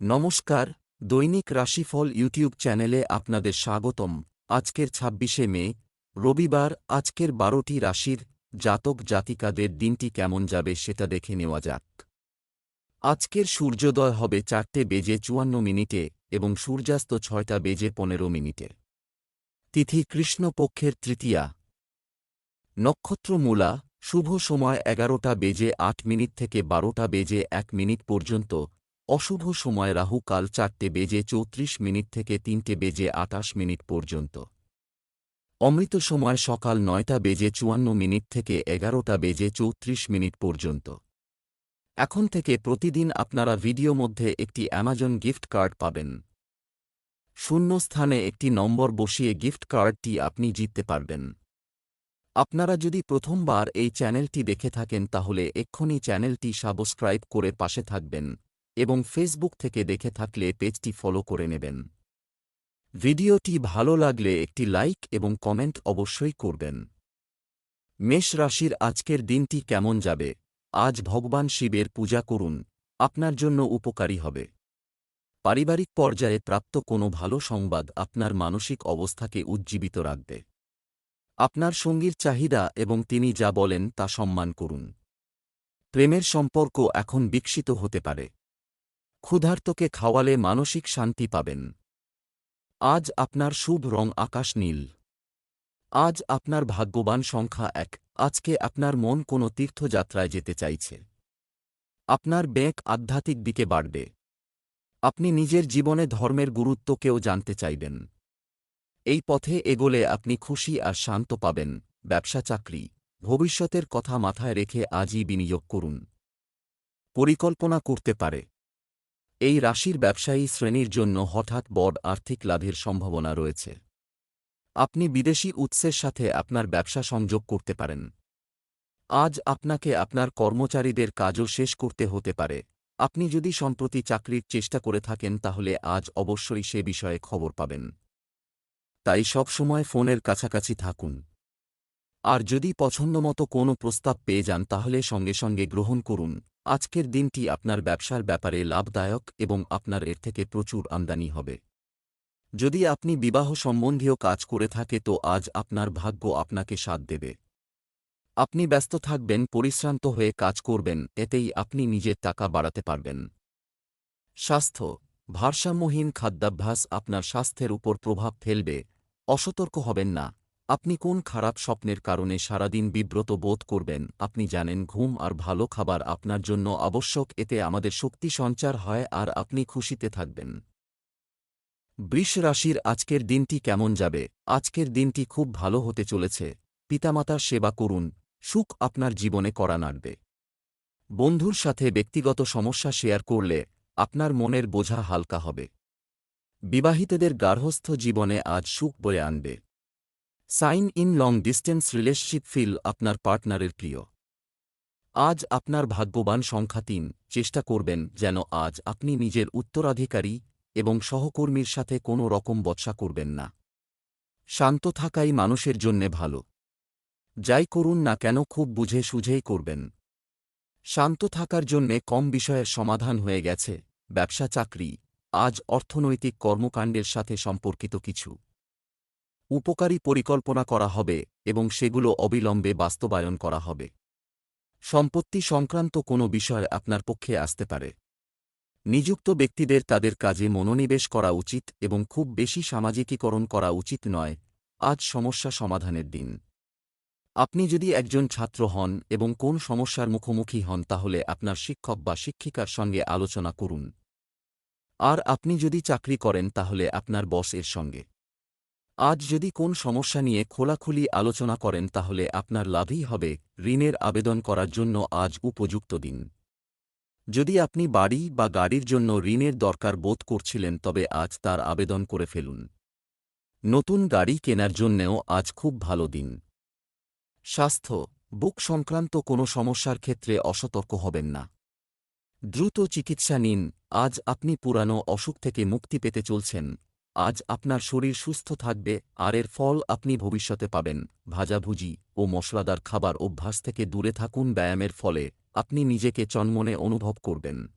নমস্কার, দৈনিক রাশিফল ইউটিউব চ্যানেলে আপনাদের স্বাগতম। আজকের ছাব্বিশে মে, রবিবার আজকের বারোটি রাশির জাতক জাতিকাদের দিনটি কেমন যাবে সেটা দেখে নেওয়া যাক। আজকের সূর্যোদয় হবে চারটে বেজে চুয়ান্ন মিনিটে এবং সূর্যাস্ত ছয়টা বেজে পনেরো মিনিটে। তিথি কৃষ্ণপক্ষের তৃতীয়া। নক্ষত্র মূলা শুভ সময় এগারোটা বেজে আট মিনিট থেকে বারোটা বেজে এক মিনিট পর্যন্ত অশুভ সময় রাহু কাল চারটে বেজে চৌত্রিশ মিনিট থেকে তিনটে বেজে আটাশ মিনিট পর্যন্ত। অমৃত সময় সকাল নয়টা বেজে চুয়ান্ন মিনিট থেকে এগারোটা বেজে চৌত্রিশ মিনিট পর্যন্ত। এখন থেকে প্রতিদিন আপনারা ভিডিও মধ্যে একটি অ্যামাজন গিফট কার্ড পাবেন। শূন্য স্থানে একটি নম্বর বসিয়ে গিফট কার্ডটি আপনি জিততে পারবেন। আপনারা যদি প্রথমবার এই চ্যানেলটি দেখে থাকেন তাহলে এক্ষুনি চ্যানেলটি সাবস্ক্রাইব করে পাশে থাকবেন। এবং ফেসবুক থেকে দেখে থাকলে পেজটি ফলো করে নেবেন। ভিডিওটি ভালো লাগলে একটি লাইক এবং কমেন্ট অবশ্যই করবেন। মেষ রাশির আজকের দিনটি কেমন যাবে? আজ ভগবান শিবের পূজা করুন, আপনার জন্য উপকারী হবে। পারিবারিক পর্যায়ে প্রাপ্ত কোনো ভালো সংবাদ আপনার মানসিক অবস্থাকে উজ্জীবিত রাখবে। আপনার সঙ্গীর চাহিদা এবং তিনি যা বলেন তা সম্মান করুন। প্রেমের সম্পর্ক এখন বিকশিত হতে পারে। ক্ষুধার্তকে খাওয়ালে মানসিক শান্তি পাবেন। আজ আপনার শুভ রং আকাশ নীল। আজ আপনার ভাগ্যবান সংখ্যা এক। আজকে আপনার মন কোনো তীর্থযাত্রায় যেতে চাইছে। আপনার ব্যাঁক আধ্যাত্মিক দিকে বাড়বে। আপনি নিজের জীবনে ধর্মের গুরুত্বকেও জানতে চাইবেন। এই পথে এগোলে আপনি খুশি আর শান্ত পাবেন। ব্যবসা চাকরি। ভবিষ্যতের কথা মাথায় রেখে আজই বিনিয়োগ করুন। পরিকল্পনা করতে পারে। এই রাশির ব্যবসায়ী শ্রেণির জন্য হঠাৎ বড় আর্থিক লাভের সম্ভাবনা রয়েছে। আপনি বিদেশি উৎসের সাথে আপনার ব্যবসা সংযোগ করতে পারেন। আজ আপনাকে আপনার কর্মচারীদের কাজও শেষ করতে হতে পারে। আপনি যদি সম্প্রতি চাকরির চেষ্টা করে থাকেন, তাহলে আজ অবশ্যই সে বিষয়ে খবর পাবেন। তাই সবসময় ফোনের কাছাকাছি থাকুন। আর যদি পছন্দমতো কোনো প্রস্তাব পেয়ে যান, তাহলে সঙ্গে সঙ্গে গ্রহণ করুন। আজকের দিনটি আপনার ব্যবসার ব্যাপারে লাভদায়ক এবং আপনার এর থেকে প্রচুর আমদানি হবে। যদি আপনি বিবাহ সম্বন্ধীয় কাজ করে থাকে তো আজ আপনার ভাগ্য আপনাকে সাথ দেবে। আপনি ব্যস্ত থাকবেন, পরিশ্রান্ত হয়ে কাজ করবেন, এতেই আপনি নিজের টাকা বাড়াতে পারবেন। স্বাস্থ্য, ভারসাম্যহীন খাদ্যাভ্যাস আপনার স্বাস্থ্যের উপর প্রভাব ফেলবে, অসতর্ক হবেন না। আপনি কোন খারাপ স্বপ্নের কারণে সারাদিন বিব্রত বোধ করবেন? আপনি জানেন ঘুম আর ভালো খাবার আপনার জন্য আবশ্যক, এতে আমাদের শক্তি সঞ্চার হয় আর আপনি খুশিতে থাকবেন। বৃষ রাশির আজকের দিনটি কেমন যাবে? আজকের দিনটি খুব ভালো হতে চলেছে। পিতামাতার সেবা করুন। সুখ আপনার জীবনে করা নাড়বে। বন্ধুর সাথে ব্যক্তিগত সমস্যা শেয়ার করলে আপনার মনের বোঝা হালকা হবে। বিবাহিতদের গার্হস্থ্য জীবনে আজ সুখ বয়ে আনবে। Sign in long distance relationship feel আপনার পার্টনারের প্রিয়। আজ আপনার ভাগ্যবান সংখ্যা তিন। চেষ্টা করবেন যেন আজ আপনি নিজের উত্তরাধিকারী এবং সহকর্মীর সাথে কোনো রকম বৎসা করবেন না। শান্ত থাকাই মানুষের জন্যে ভালো। যাই করুন না কেন খুব বুঝে সুঝেই করবেন। শান্ত থাকার জন্যে কম বিষয়ের সমাধান হয়ে গেছে। ব্যবসা চাকরি আজ অর্থনৈতিক কর্মকাণ্ডের সাথে সম্পর্কিত কিছু। উপকারী পরিকল্পনা করা হবে এবং সেগুলো অবিলম্বে বাস্তবায়ন করা হবে। সম্পত্তি সংক্রান্ত কোনো বিষয় আপনার পক্ষে আসতে পারে। নিযুক্ত ব্যক্তিদের তাদের কাজে মনোনিবেশ করা উচিত এবং খুব বেশি সামাজিকীকরণ করা উচিত নয়, আজ সমস্যা সমাধানের দিন। আপনি যদি একজন ছাত্র হন এবং কোন সমস্যার মুখোমুখি হন তাহলে আপনার শিক্ষক বা শিক্ষিকার সঙ্গে আলোচনা করুন। আর আপনি যদি চাকরি করেন তাহলে আপনার বস এর সঙ্গে। আজ যদি কোন সমস্যা নিয়ে খোলাখুলি আলোচনা করেন তাহলে আপনার লাভই হবে ঋণের আবেদন করার জন্য আজ উপযুক্ত দিন। যদি আপনি বাড়ি বা গাড়ির জন্য ঋণের দরকার বোধ করছিলেন তবে আজ তার আবেদন করে ফেলুন। নতুন গাড়ি কেনার জন্যেও আজ খুব ভালো দিন। স্বাস্থ্য, বুক সংক্রান্ত কোনো সমস্যার ক্ষেত্রে অসতর্ক হবেন না। দ্রুত চিকিৎসা নিন, আজ আপনি পুরানো অসুখ থেকে মুক্তি পেতে চলছেন। আজ আপনার শরীর সুস্থ থাকবে, আর এর ফল আপনি ভবিষ্যতে পাবেন। ভাজাভুজি ও মশলাদার খাবার অভ্যাস থেকে দূরে থাকুন ব্যায়ামের ফলে, আপনি নিজেকে চন্মনে অনুভব করবেন।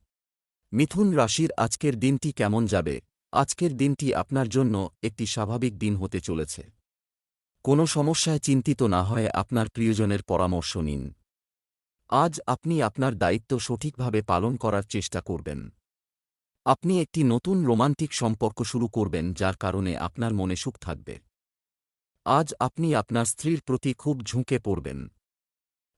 মিথুন রাশির আজকের দিনটি কেমন যাবে? আজকের দিনটি আপনার জন্য একটি স্বাভাবিক দিন হতে চলেছে। কোনো সমস্যায় চিন্তিত না হয়ে আপনার প্রিয়জনের পরামর্শ নিন। আজ আপনি আপনার দায়িত্ব সঠিকভাবে পালন করার চেষ্টা করবেন। আপনি একটি নতুন রোমান্টিক সম্পর্ক শুরু করবেন যার কারণে আপনার মনে সুখ থাকবে। আজ আপনি আপনার স্ত্রীর প্রতি খুব ঝুঁকে পড়বেন।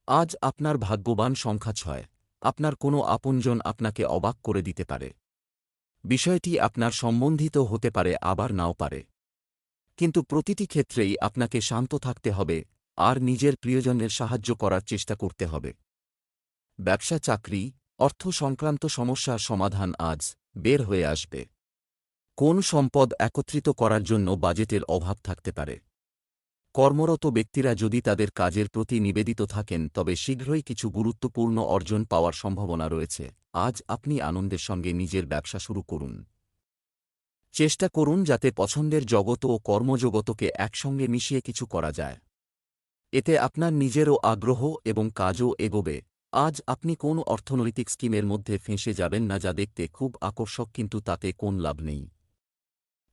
আজ আপনার ভাগ্যবান সংখ্যা ছয়। আপনার কোনো আপনজন আপনাকে অবাক করে দিতে পারে। বিষয়টি আপনার সম্বন্ধিত হতে পারে, আবার নাও পারে। কিন্তু প্রতিটি ক্ষেত্রেই আপনাকে শান্ত থাকতে হবে, আর নিজের প্রিয়জনের সাহায্য করার চেষ্টা করতে হবে। ব্যবসা চাকরি অর্থ সংক্রান্ত সমস্যার সমাধান আজ। বের হয়ে আসবে। কোন সম্পদ একত্রিত করার জন্য বাজেটের অভাব থাকতে পারে। কর্মরত ব্যক্তিরা যদি তাদের কাজের প্রতি নিবেদিত থাকেন, তবে শীঘ্রই কিছু গুরুত্বপূর্ণ অর্জন পাওয়ার সম্ভাবনা রয়েছে। আজ আপনি আনন্দের সঙ্গে নিজের ব্যবসা শুরু করুন। চেষ্টা করুন যাতে পছন্দের জগত ও কর্মজগতকে একসঙ্গে মিশিয়ে কিছু করা যায়। এতে আপনার নিজেরও আগ্রহ এবং কাজও এগোবে। আজ আপনি কোন অর্থনৈতিক স্কিমের মধ্যে ফেঁসে যাবেন না যা দেখতে খুব আকর্ষক কিন্তু তাতে কোন লাভ নেই।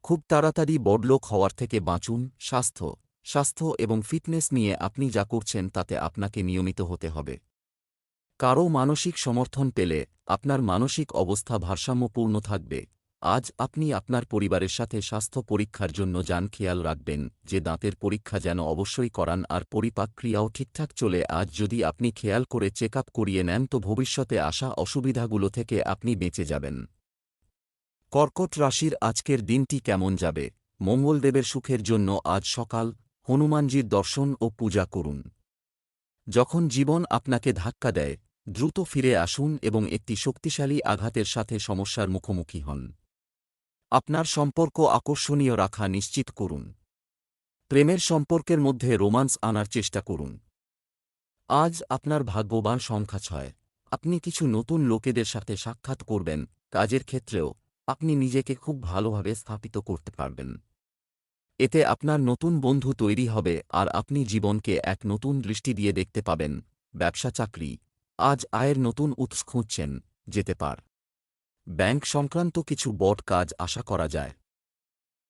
খুব তাড়াতাড়ি বড়লোক হওয়ার থেকে বাঁচুন, স্বাস্থ্য স্বাস্থ্য এবং ফিটনেস নিয়ে আপনি যা করছেন তাতে আপনাকে নিয়মিত হতে হবে। কারও মানসিক সমর্থন পেলে আপনার মানসিক অবস্থা ভারসাম্যপূর্ণ থাকবে। আজ আপনি আপনার পরিবারের সাথে স্বাস্থ্য পরীক্ষার জন্য যান, খেয়াল রাখবেন যে দাঁতের পরীক্ষা যেন অবশ্যই করান আর পরিপাক ক্রিয়াও ঠিকঠাক চলে। আজ যদি আপনি খেয়াল করে চেক করিয়ে নেন, তো ভবিষ্যতে আসা অসুবিধাগুলো থেকে আপনি বেঁচে যাবেন। কর্কট রাশির আজকের দিনটি কেমন যাবে? মঙ্গলদেবের সুখের জন্য আজ সকাল, হনুমানজির দর্শন ও পূজা করুন। যখন জীবন আপনাকে ধাক্কা দেয়, দ্রুত ফিরে আসুন এবং একটি শক্তিশালী আঘাতের সাথে সমস্যার মুখোমুখি হন। আপনার সম্পর্ক আকর্ষণীয় রাখা নিশ্চিত করুন। প্রেমের সম্পর্কের মধ্যে রোমান্স আনার চেষ্টা করুন। আজ আপনার ভাগ্যবান সংখ্যা ছয়। আপনি কিছু নতুন লোকেদের সাথে সাক্ষাৎ করবেন, কাজের ক্ষেত্রেও আপনি নিজেকে খুব ভালোভাবে স্থাপিত করতে পারবেন। এতে আপনার নতুন বন্ধু তৈরি হবে আর আপনি জীবনকে এক নতুন দৃষ্টি দিয়ে দেখতে পাবেন। ব্যবসা চাকরি। আজ আয়ের নতুন উৎস খুঁজছেন, যেতে পার। ব্যাংক সংক্রান্ত কিছু বট কাজ আশা করা যায়।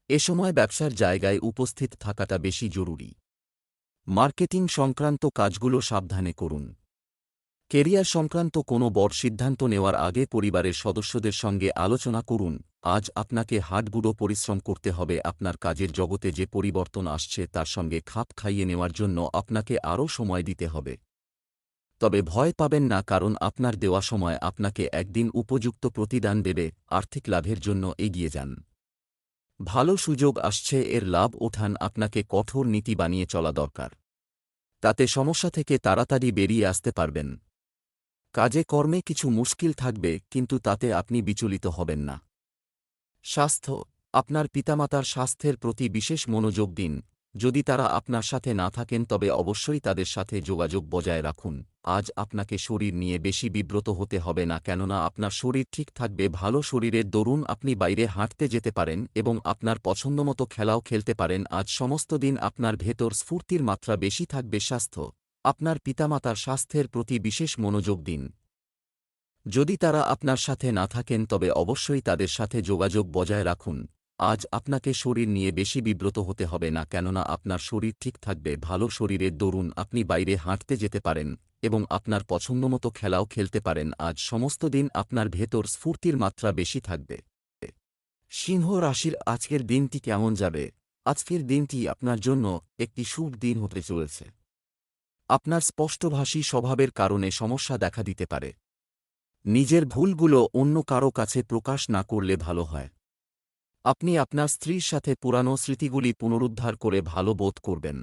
এ সময় ব্যবসার জায়গায় উপস্থিত থাকাটা বেশি জরুরি। মার্কেটিং সংক্রান্ত কাজগুলো সাবধানে করুন। কেরিয়ার সংক্রান্ত কোনো বড় সিদ্ধান্ত নেওয়ার আগে পরিবারের সদস্যদের সঙ্গে আলোচনা করুন। আজ আপনাকে হাটগুড়ো পরিশ্রম করতে হবে। আপনার কাজের জগতে যে পরিবর্তন আসছে তার সঙ্গে খাপ খাইয়ে নেওয়ার জন্য আপনাকে আরও সময় দিতে হবে। তবে ভয় পাবেন না কারণ আপনার দেওয়া সময় আপনাকে একদিন উপযুক্ত প্রতিদান দেবে, আর্থিক লাভের জন্য এগিয়ে যান। ভালো সুযোগ আসছে, এর লাভ ওঠান আপনাকে কঠোর নীতি বানিয়ে চলা দরকার। তাতে সমস্যা থেকে তাড়াতাড়ি বেরিয়ে আসতে পারবেন। কাজে কর্মে কিছু মুশকিল থাকবে, কিন্তু তাতে আপনি বিচলিত হবেন না। স্বাস্থ্য, আপনার পিতামাতার স্বাস্থ্যের প্রতি বিশেষ মনোযোগ দিন। যদি তারা আপনার সাথে না থাকেন তবে অবশ্যই তাদের সাথে যোগাযোগ বজায় রাখুন। আজ আপনাকে শরীর নিয়ে বেশি বিব্রত হতে হবে না কেননা আপনার শরীর ঠিক থাকবে, ভালো শরীরের দরুন আপনি বাইরে হাঁটতে যেতে পারেন এবং আপনার পছন্দমতো খেলাও খেলতে পারেন। আজ সমস্ত দিন আপনার ভেতর স্ফূর্তির মাত্রা বেশি থাকবে স্বাস্থ্য। আপনার পিতামাতার স্বাস্থ্যের প্রতি বিশেষ মনোযোগ দিন। যদি তারা আপনার সাথে না থাকেন তবে অবশ্যই তাদের সাথে যোগাযোগ বজায় রাখুন। আজ আপনাকে শরীর নিয়ে বেশি বিব্রত হতে হবে না কেননা আপনার শরীর ঠিক থাকবে, ভালো শরীরের দরুন, আপনি বাইরে হাঁটতে যেতে পারেন এবং আপনার পছন্দমতো খেলাও খেলতে পারেন। আজ সমস্ত দিন আপনার ভেতর স্ফূর্তির মাত্রা বেশি থাকবে। সিংহ রাশির আজকের দিনটি কেমন যাবে? আজকের দিনটি আপনার জন্য একটি শুভ দিন হতে চলেছে। আপনার স্পষ্টভাষী স্বভাবের কারণে সমস্যা দেখা দিতে পারে। নিজের ভুলগুলো অন্য কারও কাছে প্রকাশ না করলে ভালো হয়। আপনি আপনার স্ত্রীর সাথে পুরানো স্মৃতিগুলি পুনরুদ্ধার করে ভালো বোধ করবেন।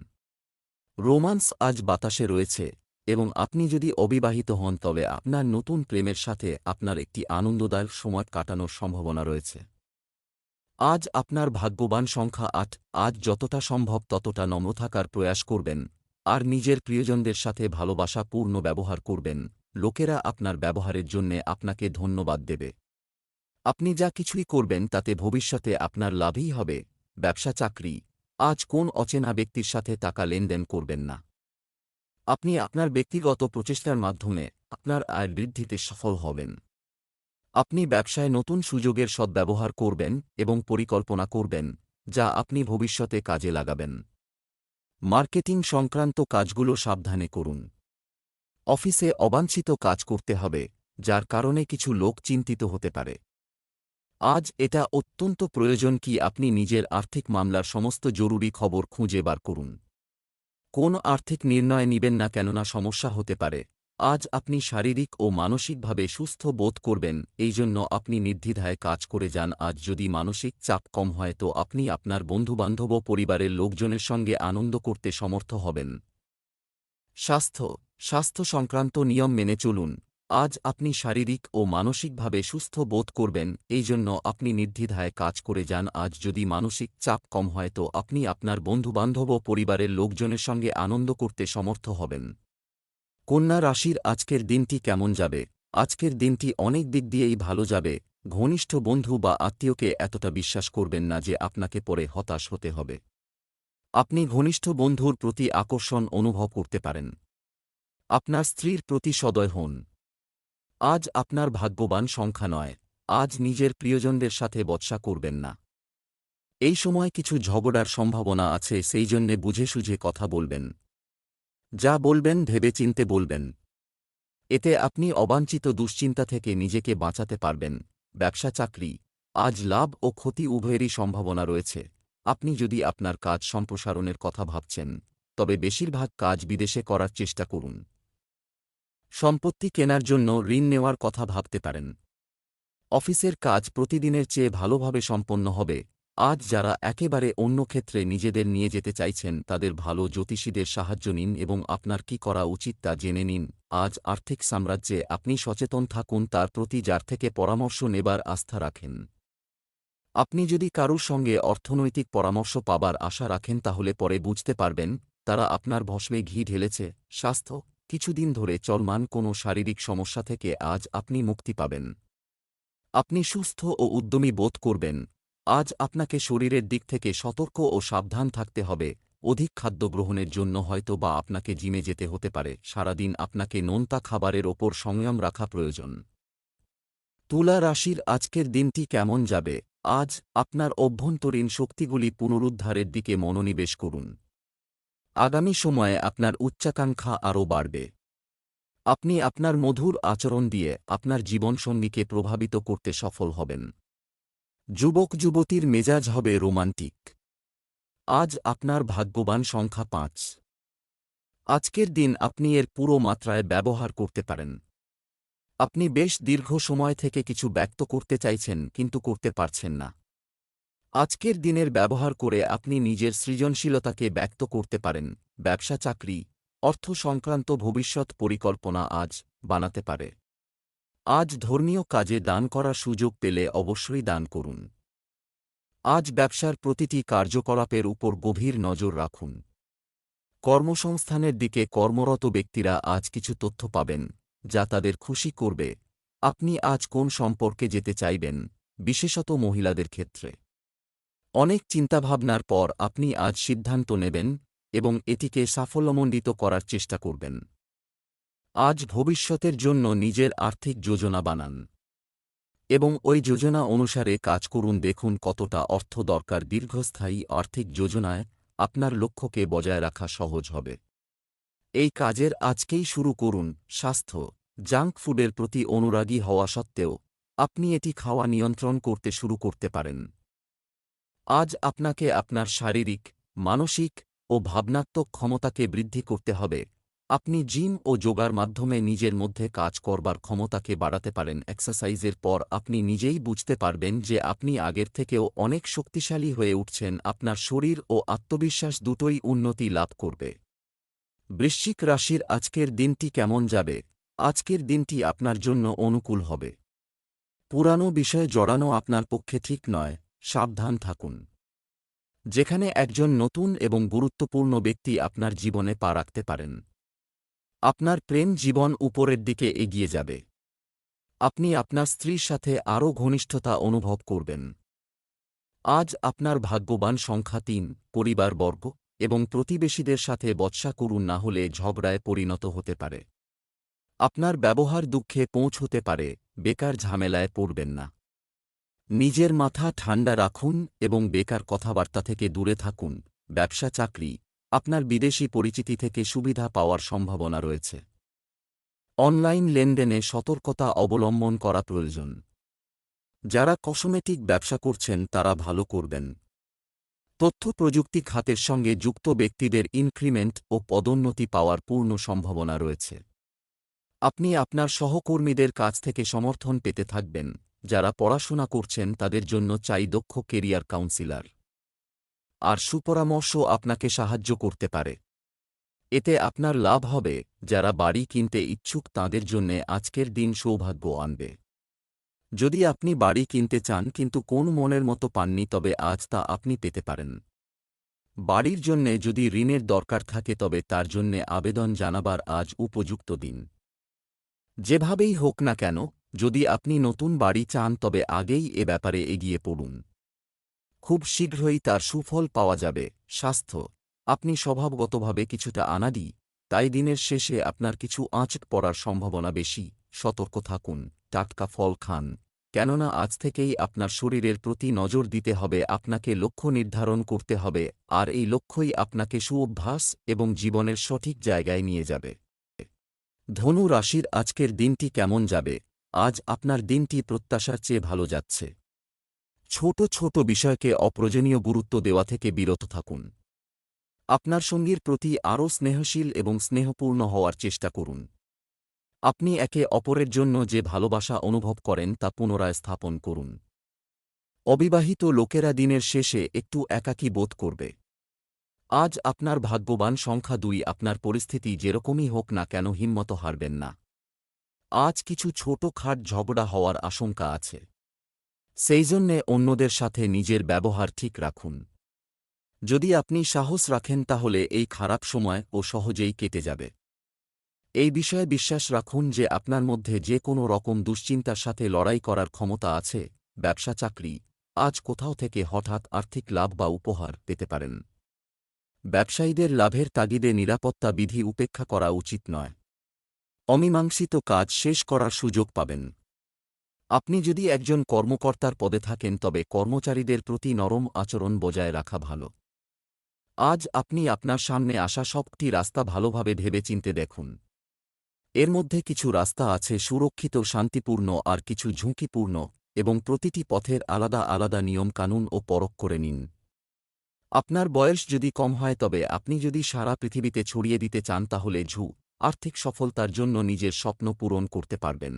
রোমান্স আজ বাতাসে রয়েছে, এবং আপনি যদি অবিবাহিত হন, তবে আপনার নতুন প্রেমের সাথে আপনার একটি আনন্দদায়ক সময় কাটানোর সম্ভাবনা রয়েছে। আজ আপনার ভাগ্যবান সংখ্যা আট, আজ যতটা সম্ভব ততটা নম্র থাকার প্রয়াস করবেন, আর নিজের প্রিয়জনদের সাথে ভালোবাসা পূর্ণ ব্যবহার করবেন, লোকেরা আপনার ব্যবহারের জন্যে আপনাকে ধন্যবাদ দেবে। আপনি যা কিছুই করবেন তাতে ভবিষ্যতে আপনার লাভই হবে। ব্যবসা চাকরি। আজ কোন অচেনা ব্যক্তির সাথে টাকা লেনদেন করবেন না। আপনি আপনার ব্যক্তিগত প্রচেষ্টার মাধ্যমে আপনার আয় বৃদ্ধিতে সফল হবেন। আপনি ব্যবসায় নতুন সুযোগের সদ্ব্যবহার করবেন এবং পরিকল্পনা করবেন, যা আপনি ভবিষ্যতে কাজে লাগাবেন। মার্কেটিং সংক্রান্ত কাজগুলো সাবধানে করুন। অফিসে অবাঞ্ছিত কাজ করতে হবে, যার কারণে কিছু লোক চিন্তিত হতে পারে। আজ এটা অত্যন্ত প্রয়োজন কি আপনি নিজের আর্থিক মামলার সমস্ত জরুরি খবর খুঁজে বার করুন। কোন আর্থিক নির্ণয় নিবেন না কেননা সমস্যা হতে পারে। আজ আপনি শারীরিক ও মানসিকভাবে সুস্থ বোধ করবেন এই জন্য আপনি নির্দ্বিধায় কাজ করে যান। আজ যদি মানসিক চাপ কম হয় তো আপনি আপনার বন্ধুবান্ধব ও পরিবারের লোকজনের সঙ্গে আনন্দ করতে সমর্থ হবেন। স্বাস্থ্য স্বাস্থ্য সংক্রান্ত নিয়ম মেনে চলুন। আজ আপনি শারীরিক ও মানসিকভাবে সুস্থ বোধ করবেন, এই জন্য আপনি নির্দ্বিধায় কাজ করে যান। আজ যদি মানসিক চাপ কম হয়, তো আপনি আপনার বন্ধুবান্ধব ও পরিবারের লোকজনের সঙ্গে আনন্দ করতে সমর্থ হবেন। কন্যা রাশির আজকের দিনটি কেমন যাবে? আজকের দিনটি অনেক দিক দিয়েই ভালো যাবে। ঘনিষ্ঠ বন্ধু বা আত্মীয়কে এতটা বিশ্বাস করবেন না যে আপনাকে পরে হতাশ হতে হবে। আপনি ঘনিষ্ঠ বন্ধুর প্রতি আকর্ষণ অনুভব করতে পারেন। আপনার স্ত্রীর প্রতি সদয় হন। আজ আপনার ভাগ্যবান সংখ্যা নয়, আজ নিজের প্রিয়জনদের সাথে বৎসা করবেন না। এই সময় কিছু ঝগড়ার সম্ভাবনা আছে, সেই জন্যে বুঝে সুঝে কথা বলবেন। যা বলবেন ভেবে চিনতে বলবেন। এতে আপনি অবাঞ্ছিত দুশ্চিন্তা থেকে নিজেকে বাঁচাতে পারবেন। ব্যবসা, চাকরি, আজ লাভ ও ক্ষতি উভয়েরই সম্ভাবনা রয়েছে। আপনি যদি আপনার কাজ সম্প্রসারণের কথা ভাবছেন, তবে বেশিরভাগ কাজ বিদেশে করার চেষ্টা করুন। সম্পত্তি কেনার জন্য ঋণ নেওয়ার কথা ভাবতে পারেন। অফিসের কাজ প্রতিদিনের চেয়ে ভালোভাবে সম্পন্ন হবে। আজ যারা একেবারে অন্য ক্ষেত্রে নিজেদের নিয়ে যেতে চাইছেন, তাদের ভালো জ্যোতিষীদের সাহায্য নিন এবং আপনার কি করা উচিত তা জেনে নিন। আজ আর্থিক সাম্রাজ্যে আপনি সচেতন থাকুন, তার প্রতি যার থেকে পরামর্শ নেবার আস্থা রাখেন। আপনি যদি কারুর সঙ্গে অর্থনৈতিক পরামর্শ পাবার আশা রাখেন, তাহলে পরে বুঝতে পারবেন, তারা আপনার ভস্মে ঘি ঢেলেছে, স্বাস্থ্য কিছুদিন ধরে চলমান কোনো শারীরিক সমস্যা থেকে আজ আপনি মুক্তি পাবেন। আপনি সুস্থ ও উদ্যমী বোধ করবেন। আজ আপনাকে শরীরের দিক থেকে সতর্ক ও সাবধান থাকতে হবে। অধিক খাদ্য গ্রহণের জন্য হয়তো বা আপনাকে জিমে যেতে হতে পারে। সারাদিন আপনাকে নোনতা খাবারের ওপর সংযম রাখা প্রয়োজন। তুলা রাশির আজকের দিনটি কেমন যাবে? আজ আপনার অভ্যন্তরীণ শক্তিগুলি পুনরুদ্ধারের দিকে মনোনিবেশ করুন। আগামী সময়ে আপনার উচ্চাকাঙ্ক্ষা আরও বাড়বে। আপনি আপনার মধুর আচরণ দিয়ে আপনার জীবনসঙ্গীকে প্রভাবিত করতে সফল হবেন। যুবক যুবতীর মেজাজ হবে রোমান্টিক। আজ আপনার ভাগ্যবান সংখ্যা পাঁচ। আজকের দিন আপনি এর পুরো মাত্রায় ব্যবহার করতে পারেন। আপনি বেশ দীর্ঘ সময় থেকে কিছু ব্যক্ত করতে চাইছেন কিন্তু করতে পারছেন না। আজকের দিনের ব্যবহার করে আপনি নিজের সৃজনশীলতাকে ব্যক্ত করতে পারেন। ব্যবসা চাকরি, অর্থ সংক্রান্ত ভবিষ্যৎ পরিকল্পনা আজ বানাতে পারে। আজ ধর্মীয় কাজে দান করার সুযোগ পেলে অবশ্যই দান করুন। আজ ব্যবসার প্রতিটি কার্যকলাপের উপর গভীর নজর রাখুন। কর্মসংস্থানের দিকে কর্মরত ব্যক্তিরা আজ কিছু তথ্য পাবেন, যা তাদের খুশি করবে। আপনি আজ কোন সম্পর্কে যেতে চাইবেন, বিশেষত মহিলাদের ক্ষেত্রে? অনেক চিন্তাভাবনার পর আপনি আজ সিদ্ধান্ত নেবেন এবং এটিকে সাফল্যমণ্ডিত করার চেষ্টা করবেন। আজ ভবিষ্যতের জন্য নিজের আর্থিক যোজনা বানান এবং ওই যোজনা অনুসারে কাজ করুন। দেখুন কতটা অর্থ দরকার। দীর্ঘস্থায়ী আর্থিক যোজনায় আপনার লক্ষ্যকে বজায় রাখা সহজ হবে। এই কাজের আজকেই শুরু করুন। স্বাস্থ্য, জাঙ্ক ফুডের প্রতি অনুরাগী হওয়া সত্ত্বেও আপনি এটি খাওয়া নিয়ন্ত্রণ করতে শুরু করতে পারেন। আজ আপনাকে আপনার শারীরিক, মানসিক ও ভাবনাত্মক ক্ষমতাকে বৃদ্ধি করতে হবে। আপনি জিম ও যোগার মাধ্যমে নিজের মধ্যে কাজ করবার ক্ষমতাকে বাড়াতে পারেন। এক্সারসাইজের পর আপনি নিজেই বুঝতে পারবেন যে আপনি আগের থেকেও অনেক শক্তিশালী হয়ে উঠছেন। আপনার শরীর ও আত্মবিশ্বাস দুটোই উন্নতি লাভ করবে। বৃশ্চিক রাশির আজকের দিনটি কেমন যাবে? আজকের দিনটি আপনার জন্য অনুকূল হবে। পুরানো বিষয়ে জড়ানো আপনার পক্ষে ঠিক নয়। সাবধান থাকুন। যেখানে একজন নতুন এবং গুরুত্বপূর্ণ ব্যক্তি আপনার জীবনে পা রাখতে পারেন। আপনার প্রেম জীবন উপরের দিকে এগিয়ে যাবে। আপনি আপনার স্ত্রীর সাথে আরও ঘনিষ্ঠতা অনুভব করবেন। আজ আপনার ভাগ্যবান সংখ্যা তিন পরিবারবর্গ এবং প্রতিবেশীদের সাথে বৎসা করুন না হলে ঝগড়ায় পরিণত হতে পারে। আপনার ব্যবহার দুঃখে পৌঁছতে পারে, বেকার ঝামেলায় পড়বেন না। নিজের মাথা ঠান্ডা রাখুন এবং বেকার কথাবার্তা থেকে দূরে থাকুন। ব্যবসা, চাকরি, আপনার বিদেশি পরিচিতি থেকে সুবিধা পাওয়ার সম্ভাবনা রয়েছে। অনলাইন লেনদেনে সতর্কতা অবলম্বন করা প্রয়োজন। যারা কসমেটিক ব্যবসা করছেন, তারা ভালো করবেন। তথ্য প্রযুক্তি খাতের সঙ্গে যুক্ত ব্যক্তিদের ইনক্রিমেন্ট ও পদোন্নতি পাওয়ার পূর্ণ সম্ভাবনা রয়েছে। আপনি আপনার সহকর্মীদের কাছ থেকে সমর্থন পেতে থাকবেন। যারা পড়াশোনা করছেন তাদের জন্য চাই দক্ষ কেরিয়ার কাউন্সিলর। আর সুপরামর্শ আপনাকে সাহায্য করতে পারে। এতে আপনার লাভ হবে, যারা বাড়ি কিনতে ইচ্ছুক তাদের জন্যে আজকের দিন সৌভাগ্য আনবে। যদি আপনি বাড়ি কিনতে চান কিন্তু কোন মনের মতো পাননি তবে আজ তা আপনি পেতে পারেন। বাড়ির জন্যে যদি ঋণের দরকার থাকে তবে তার জন্যে আবেদন জানাবার আজ উপযুক্ত দিন। যেভাবেই হোক না কেন যদি আপনি নতুন বাড়ি চান তবে আগেই এ ব্যাপারে এগিয়ে পড়ুন। খুব শীঘ্রই তার সুফল পাওয়া যাবে। স্বাস্থ্য। আপনি স্বভাবগতভাবে কিছুটা আনাডি, তাই দিনের শেষে আপনার কিছু আঁচট পড়ার সম্ভাবনা বেশি। সতর্ক থাকুন। টাটকা ফল খান। কেননা আজ থেকেই আপনার শরীরের প্রতি নজর দিতে হবে, আপনাকে লক্ষ্য নির্ধারণ করতে হবে, আর এই লক্ষ্যই আপনাকে সুঅভ্যাস এবং জীবনের সঠিক জায়গায় নিয়ে যাবে। ধনু রাশির আজকের দিনটি কেমন যাবে? আজ আপনার দিনটি প্রত্যাশার চেয়ে ভালো যাচ্ছে। ছোট ছোট বিষয়কে অপ্রয়োজনীয় গুরুত্ব দেওয়া থেকে বিরত থাকুন। আপনার সঙ্গীর প্রতি আরও স্নেহশীল এবং স্নেহপূর্ণ হওয়ার চেষ্টা করুন। আপনি একে অপরের জন্য যে ভালোবাসা অনুভব করেন তা পুনরায় স্থাপন করুন। অবিবাহিত লোকেরা দিনের শেষে একটু একাকী বোধ করবে। আজ আপনার ভাগ্যবান সংখ্যা দুই, আপনার পরিস্থিতি যেরকমই হোক না কেন হিম্মত হারবেন না। আজ কিছু ছোট খাট ঝগড়া হওয়ার আশঙ্কা আছে। সেই জন্যে অন্যদের সাথে নিজের ব্যবহার ঠিক রাখুন। যদি আপনি সাহস রাখেন তাহলে এই খারাপ সময় ও সহজেই কেটে যাবে। এই বিষয়ে বিশ্বাস রাখুন যে আপনার মধ্যে যে কোনো রকম দুশ্চিন্তার সাথে লড়াই করার ক্ষমতা আছে, ব্যবসা, চাকরি, আজ কোথাও থেকে হঠাৎ আর্থিক লাভ বা উপহার পেতে পারেন। ব্যবসায়ীদের লাভের তাগিদে নিরাপত্তা বিধি উপেক্ষা করা উচিত নয়। অমীমাংসিত কাজ শেষ করার সুযোগ পাবেন। আপনি যদি একজন কর্মকর্তার পদে থাকেন, তবে কর্মচারীদের প্রতি নরম আচরণ বজায় রাখা ভালো। আজ আপনি আপনার সামনে আসা সবটি রাস্তা ভালোভাবে ভেবেচিন্তে দেখুন। এর মধ্যে কিছু রাস্তা আছে সুরক্ষিত, শান্তিপূর্ণ আর কিছু ঝুঁকিপূর্ণ এবং প্রতিটি পথের আলাদা আলাদা নিয়মকানুন ও পরখ করে নিন। আপনার বয়স যদি কম হয়, তবে আপনি যদি সারা পৃথিবীতে ছড়িয়ে দিতে চান, তাহলে ঝু আর্থিক সফলতার জন্য নিজের স্বপ্ন পূরণ করতে পারবেন।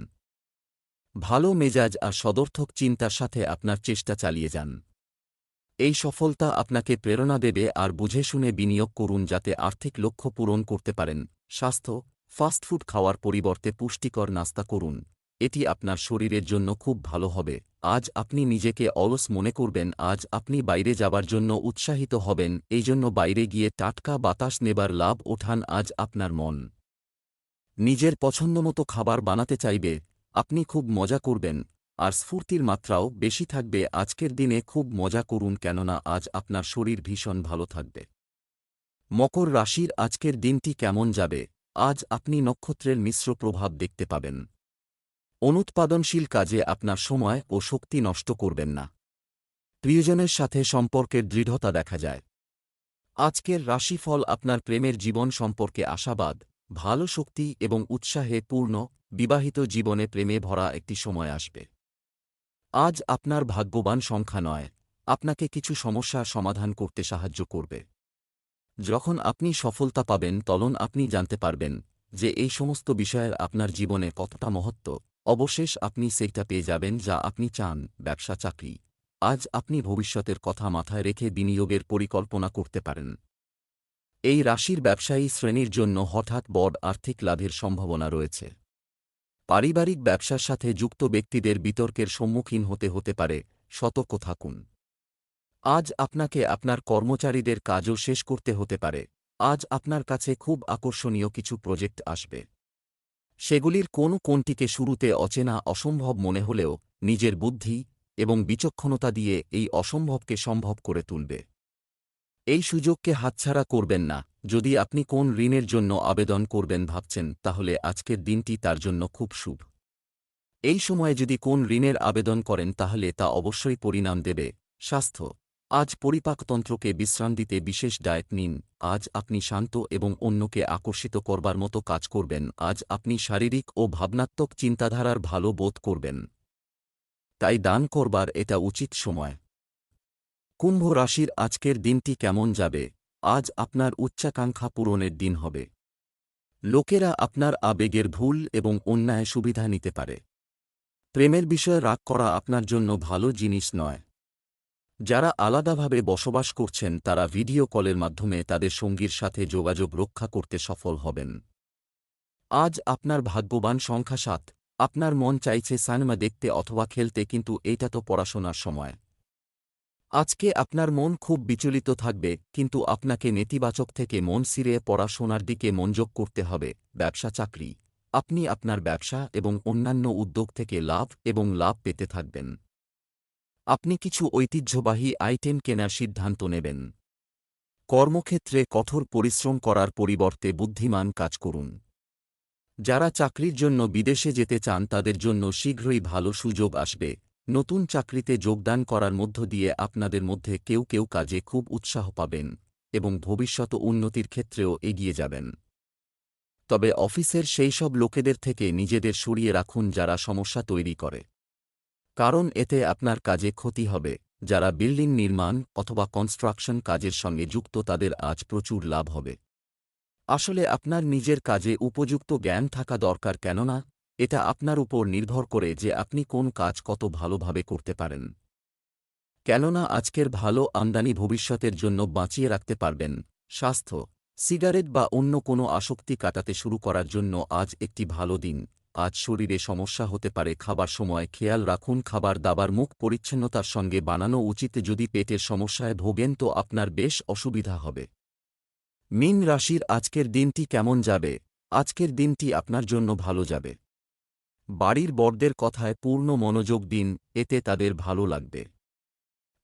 ভালো মেজাজ আর সদর্থক চিন্তার সাথে আপনার চেষ্টা চালিয়ে যান। এই সফলতা আপনাকে প্রেরণা দেবে আর বুঝে শুনে বিনিয়োগ করুন যাতে আর্থিক লক্ষ্য পূরণ করতে পারেন। স্বাস্থ্য ফাস্টফুড খাওয়ার পরিবর্তে পুষ্টিকর নাস্তা করুন। এটি আপনার শরীরের জন্য খুব ভালো হবে। আজ আপনি নিজেকে অলস মনে করবেন, আজ আপনি বাইরে যাবার জন্য উৎসাহিত হবেন এই জন্য বাইরে গিয়ে টাটকা বাতাস নেবার লাভ ওঠান আজ আপনার মন। নিজের পছন্দমতো খাবার বানাতে চাইবে, আপনি খুব মজা করবেন, আর স্ফূর্তির মাত্রাও বেশি থাকবে। আজকের দিনে খুব মজা করুন কেননা আজ আপনার শরীর ভীষণ ভালো থাকবে। মকর রাশির আজকের দিনটি কেমন যাবে? আজ আপনি নক্ষত্রের মিশ্র প্রভাব দেখতে পাবেন। অনুৎপাদনশীল কাজে আপনার সময় ও শক্তি নষ্ট করবেন না। প্রিয়জনের সাথে সম্পর্কের দৃঢ়তা দেখা যায়। আজকের রাশিফল আপনার প্রেমের জীবন সম্পর্কে আশাবাদ ভালো শক্তি এবং উৎসাহে পূর্ণ, বিবাহিত জীবনে প্রেমে ভরা একটি সময় আসবে। আজ আপনার ভাগ্যবান সংখ্যা নয়, আপনাকে কিছু সমস্যার সমাধান করতে সাহায্য করবে। যখন আপনি সফলতা পাবেন, তখন আপনি জানতে পারবেন যে এই সমস্ত বিষয়ের আপনার জীবনে কতটা মহত্ব। অবশেষ আপনি সেইটা পেয়ে যাবেন যা আপনি চান, ব্যবসা, চাকরি। আজ আপনি ভবিষ্যতের কথা মাথায় রেখে বিনিয়োগের পরিকল্পনা করতে পারেন। এই রাশির ব্যবসায়ী শ্রেণির জন্য হঠাৎ বড় আর্থিক লাভের সম্ভাবনা রয়েছে। পারিবারিক ব্যবসার সাথে যুক্ত ব্যক্তিদের বিতর্কের সম্মুখীন হতে হতে পারে, সতর্ক থাকুন। আজ আপনাকে আপনার কর্মচারীদের কাজও শেষ করতে হতে পারে, আজ আপনার কাছে খুব আকর্ষণীয় কিছু প্রজেক্ট আসবে। সেগুলির কোন কোনটিকে শুরুতে অচেনা অসম্ভব মনে হলেও নিজের বুদ্ধি এবং বিচক্ষণতা দিয়ে এই অসম্ভবকে সম্ভব করে তুলবে। এই সুযোগকে হাতছাড়া করবেন না। যদি আপনি কোন ঋণের জন্য আবেদন করবেন ভাবছেন, তাহলে আজকের দিনটি তার জন্য খুব শুভ। এই সময়ে যদি কোন ঋণের আবেদন করেন, তাহলে তা অবশ্যই পরিণাম দেবে। স্বাস্থ্য। আজ পরিপাকতন্ত্রকে বিশ্রাম দিতে বিশেষ ডায়েট নিন। আজ আপনি শান্ত এবং অন্যকে আকর্ষিত করবার মতো কাজ করবেন। আজ আপনি শারীরিক ও ভাবনাত্মক চিন্তাধারার ভালো বোধ করবেন। তাই দান করবার এটা উচিত সময়। কুম্ভ রাশির আজকের দিনটি কেমন যাবে? আজ আপনার উচ্চাকাঙ্ক্ষা পূরণের দিন হবে। লোকেরা আপনার আবেগের ভুল এবং অন্যায় সুবিধা নিতে পারে। প্রেমের বিষয়ে রাগ করা আপনার জন্য ভালো জিনিস নয়। যারা আলাদাভাবে বসবাস করছেন, তারা ভিডিও কলের মাধ্যমে তাদের সঙ্গীর সাথে যোগাযোগ রক্ষা করতে সফল হবেন। আজ আপনার ভাগ্যবান সংখ্যা সাত। আপনার মন চাইছে সিনেমা দেখতে অথবা খেলতে, কিন্তু এটা তো পড়াশোনার সময়। আজকে আপনার মন খুব বিচলিত থাকবে, কিন্তু আপনাকে নেতিবাচক থেকে মন সিরে পড়াশোনার দিকে মনোযোগ করতে হবে, ব্যবসা চাকরি। আপনি আপনার ব্যবসা এবং অন্যান্য উদ্যোগ থেকে লাভ এবং লাভ পেতে থাকবেন। আপনি কিছু ঐতিহ্যবাহী আইটেম কেনার সিদ্ধান্ত নেবেন। কর্মক্ষেত্রে কঠোর পরিশ্রম করার পরিবর্তে বুদ্ধিমান কাজ করুন। যারা চাকরির জন্য বিদেশে যেতে চান তাদের জন্য শীঘ্রই ভালো সুযোগ আসবে। নতুন চাকরিতে যোগদান করার মধ্য দিয়ে আপনাদের মধ্যে কেউ কেউ কাজে খুব উৎসাহ পাবেন এবং ভবিষ্যৎ উন্নতির ক্ষেত্রেও এগিয়ে যাবেন। তবে অফিসের সেই সব লোকেদের থেকে নিজেদের সরিয়ে রাখুন যারা সমস্যা তৈরি করে। কারণ এতে আপনার কাজে ক্ষতি হবে, যারা বিল্ডিং নির্মাণ অথবা কনস্ট্রাকশন কাজের সঙ্গে যুক্ত তাদের আজ প্রচুর লাভ হবে। আসলে আপনার নিজের কাজে উপযুক্ত জ্ঞান থাকা দরকার কেননা এটা আপনার উপর নির্ভর করে যে আপনি কোন কাজ কত ভালোভাবে করতে পারেন। কেননা আজকের ভালো আমদানি ভবিষ্যতের জন্য বাঁচিয়ে রাখতে পারবেন। স্বাস্থ্য, সিগারেট বা অন্য কোনো আসক্তি কাটাতে শুরু করার জন্য আজ একটি ভালো দিন। আজ শরীরে সমস্যা হতে পারে, খাবার সময় খেয়াল রাখুন, খাবার দাবার মুখ পরিচ্ছন্নতার সঙ্গে বানানো উচিত। যদি পেটের সমস্যায় ভোগেন তো আপনার বেশ অসুবিধা হবে। মিন রাশির আজকের দিনটি কেমন যাবে? আজকের দিনটি আপনার জন্য ভালো যাবে। বাড়ির বড়দের কথায় পূর্ণ মনোযোগ দিন, এতে তাদের ভালো লাগবে।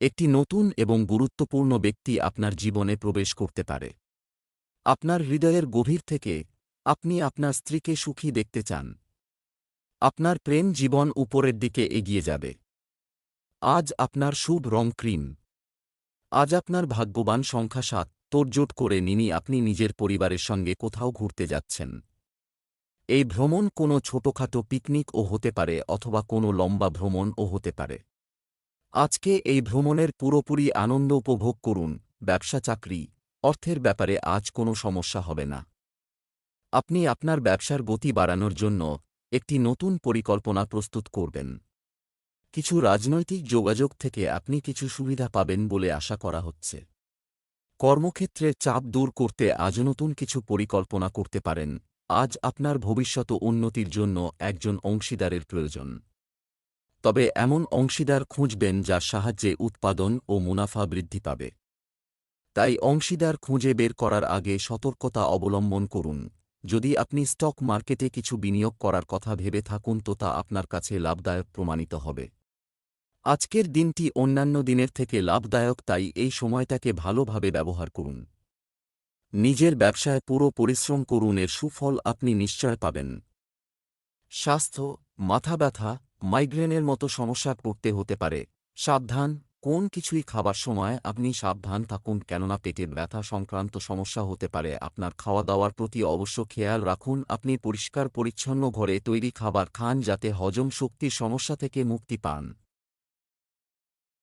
একটি নতুন এবং গুরুত্বপূর্ণ ব্যক্তি আপনার জীবনে প্রবেশ করতে পারে। আপনার হৃদয়ের গভীর থেকে আপনি আপনার স্ত্রীকে সুখী দেখতে চান। আপনার প্রেম জীবন উপরের দিকে এগিয়ে যাবে। আজ আপনার শুভ রং ক্রিম। আজ আপনার ভাগ্যবান সংখ্যা সাত। তোড়জোট করে নিনি আপনি নিজের পরিবারের সঙ্গে কোথাও ঘুরতে যাচ্ছেন। এই ভ্রমণ কোনো ছোটখাটো পিকনিকও হতে পারে অথবা কোনো লম্বা ভ্রমণও হতে পারে। আজকে এই ভ্রমণের পুরোপুরি আনন্দ উপভোগ করুন, ব্যবসা চাকরি, অর্থের ব্যাপারে আজ কোনো সমস্যা হবে না। আপনি আপনার ব্যবসার গতি বাড়ানোর জন্য একটি নতুন পরিকল্পনা প্রস্তুত করবেন। কিছু রাজনৈতিক যোগাযোগ থেকে আপনি কিছু সুবিধা পাবেন বলে আশা করা হচ্ছে। কর্মক্ষেত্রে চাপ দূর করতে আজ নতুন কিছু পরিকল্পনা করতে পারেন। আজ আপনার ভবিষ্যৎ উন্নতির জন্য একজন অংশীদারের প্রয়োজন। তবে এমন অংশীদার খুঁজবেন যার সাহায্যে উৎপাদন ও মুনাফা বৃদ্ধি পাবে। তাই অংশীদার খুঁজে বের করার আগে সতর্কতা অবলম্বন করুন। যদি আপনি স্টক মার্কেটে কিছু বিনিয়োগ করার কথা ভেবে থাকুন তো তা আপনার কাছে লাভদায়ক প্রমাণিত হবে। আজকের দিনটি অন্যান্য দিনের থেকে লাভদায়ক, তাই এই সময়টাকে ভালোভাবে ব্যবহার করুন। নিজের ব্যবসায় পুরো পরিশ্রম করুন, এর সুফল আপনি নিশ্চয় পাবেন। স্বাস্থ্য, মাথা ব্যথা, মাইগ্রেনের মতো সমস্যা পড়তে হতে পারে। সাবধান, কোন কিছুই খাবার সময় আপনি সাবধান থাকুন, কেননা পেটের ব্যথা সংক্রান্ত সমস্যা হতে পারে। আপনার খাওয়া দাওয়ার প্রতি অবশ্য খেয়াল রাখুন, আপনি পরিষ্কার পরিচ্ছন্ন ঘরে তৈরি খাবার খান যাতে হজম শক্তির সমস্যা থেকে মুক্তি পান।